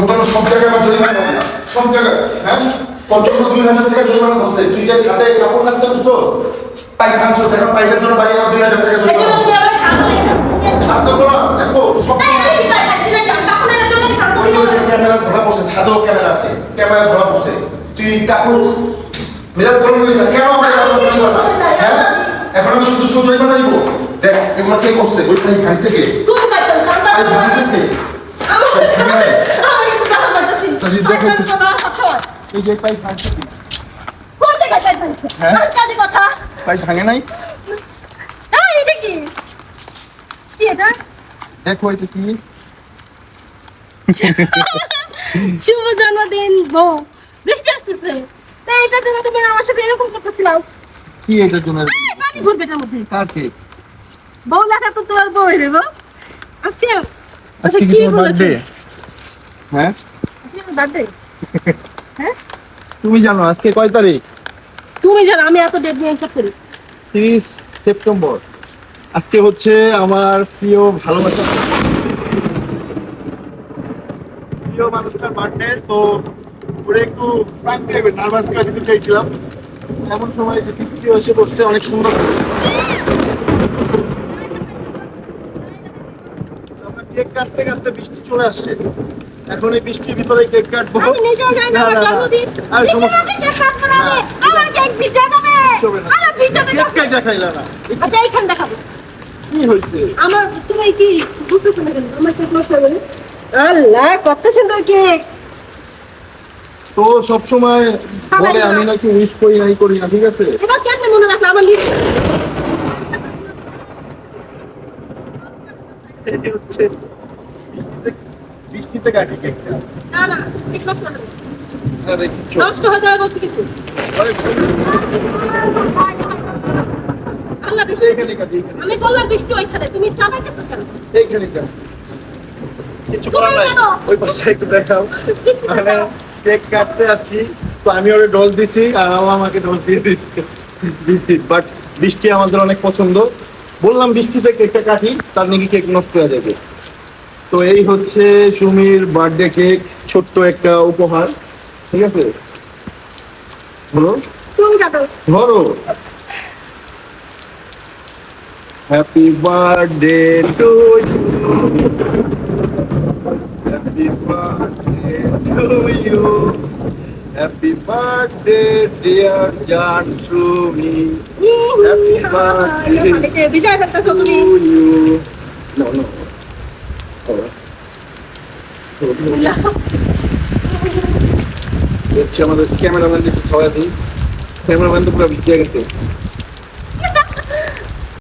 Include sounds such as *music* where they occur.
তোর সব জায়গায় আমার জরিমানা হবে। সব জায়গায় হ্যাঁ? জন্য দুই হাজার টাকা জরিমানা করছে তুই যে ছাদে কাপড় রাখতে বসছো পাইপ ভাঙছো এখন পাইপের জন্য বাইরে দুই হাজার টাকা জরিমানা না দেখো সব ক্যামেরা ধরা পড়ছে ছাদেও ক্যামেরা আছে ক্যামেরা ধরা পড়ছে। তুই কাপড় মেজাজ গরম হয়ে গেছে কেন আমার হ্যাঁ? এখন আমি শুধু শুধু জরিমানা দিব। দেখ এগুলো কে করছে? ওই পাইপ ভাঙছে কে? কোন ভাঙছে কে আমার আমার একটু কথা বলতেছি তাজি, দেখো তো। সব সময় এই যে পাইপ ভাঙছে কে? কোন জায়গায় পাইপ ভাঙছে হ্যাঁ? কাজে কথা পাইপ ভাঙে নাই? এই এটা কি কি এটা দেখো এটা কি? শুভ জন্মদিন বউ বৃষ্টি আসতেছে তাই এটার জন্য তুমি আমার সাথে এরকম করতেছিলাম কি এটার জন্য? পানি ভরবে এটার মধ্যে কার কে বউ লেখা তো তোমার বউ রে বউ। আজকে আজকে কি তোমার বার্থডে হ্যাঁ? বার্থডে *laughs* হ্যাঁ? তুমি জানো আজকে কয় তারিখ? তুমি জানো আমি এত ডেট নিয়ে হিসাব করি। তিরিশ সেপ্টেম্বর। আজকে হচ্ছে আমার প্রিয় ভালোবাসা। প্রিয় মানুষটার বার্থডে তো ওরে একটু প্রাণ টাইপের নার্ভাস করে দিতে চাইছিলাম। এমন সময় যে বৃষ্টি এসে বসছে অনেক সুন্দর। আমরা কেক কাটতে কাটতে বৃষ্টি চলে আসছে। এখন এই বৃষ্টির ভিতরে কেক কাটবো। আমি নিজেও জানি না আমার। জন্মদিন। আর সমস্যা কেক কাটবো না আমার কেক ভিজে যাবে। আরে ভিজে যাবে। কেক কাই দেখাইলা না। আচ্ছা এইখানে দেখাবো। কি হয়েছে আমার তুমি কি কেন? আমার কেক নষ্ট হয়ে গেলে। আল্লাহ কত সুন্দর কেক। তো সব সময় বলে আমি নাকি উইশ করি নাই করি না ঠিক আছে? এবার কেমনে মনে রাখলে আমার লিস্ট এই হচ্ছে বৃষ্টিতে- না না কেক নষ্ট হয়ে যাবে নষ্ট হয়ে যাবে বলছি কিছু। আল্লাহ বৃষ্টি। এইখানে কাটি এইখানে আমি বললাম বৃষ্টি ওইখানে তুমি চাবাইতে কেন এইখানে কিছু করার নাই। জানো। ওই পাশে একটু দেখাও। মানে কেক কাটতে আসছি তো আমি ওরে ডোজ দিছি আর ও আমাকে দিয়ে দিচ্ছে। বৃষ্টি বাট বৃষ্টি আমাদের অনেক পছন্দ। বললাম বৃষ্টিতে কেকটা কাটি তার নাকি কেক নষ্ট হয়ে যাবে। তো এই হচ্ছে সুমির বার্থডে কেক ছোট্ট একটা উপহার। ঠিক আছে? বলো। তুমি কাটো। ধরো। Happy birthday to you happy birthday to you happy birthday dear জান সুমি Happy birthday. বিজয় টু তুমি ইউ নো নো হচ্ছে আমাদের ক্যামেরাম্যান একটু খাওয়া দিই। ক্যামেরাম্যান তো পুরো ভিজে গেছে।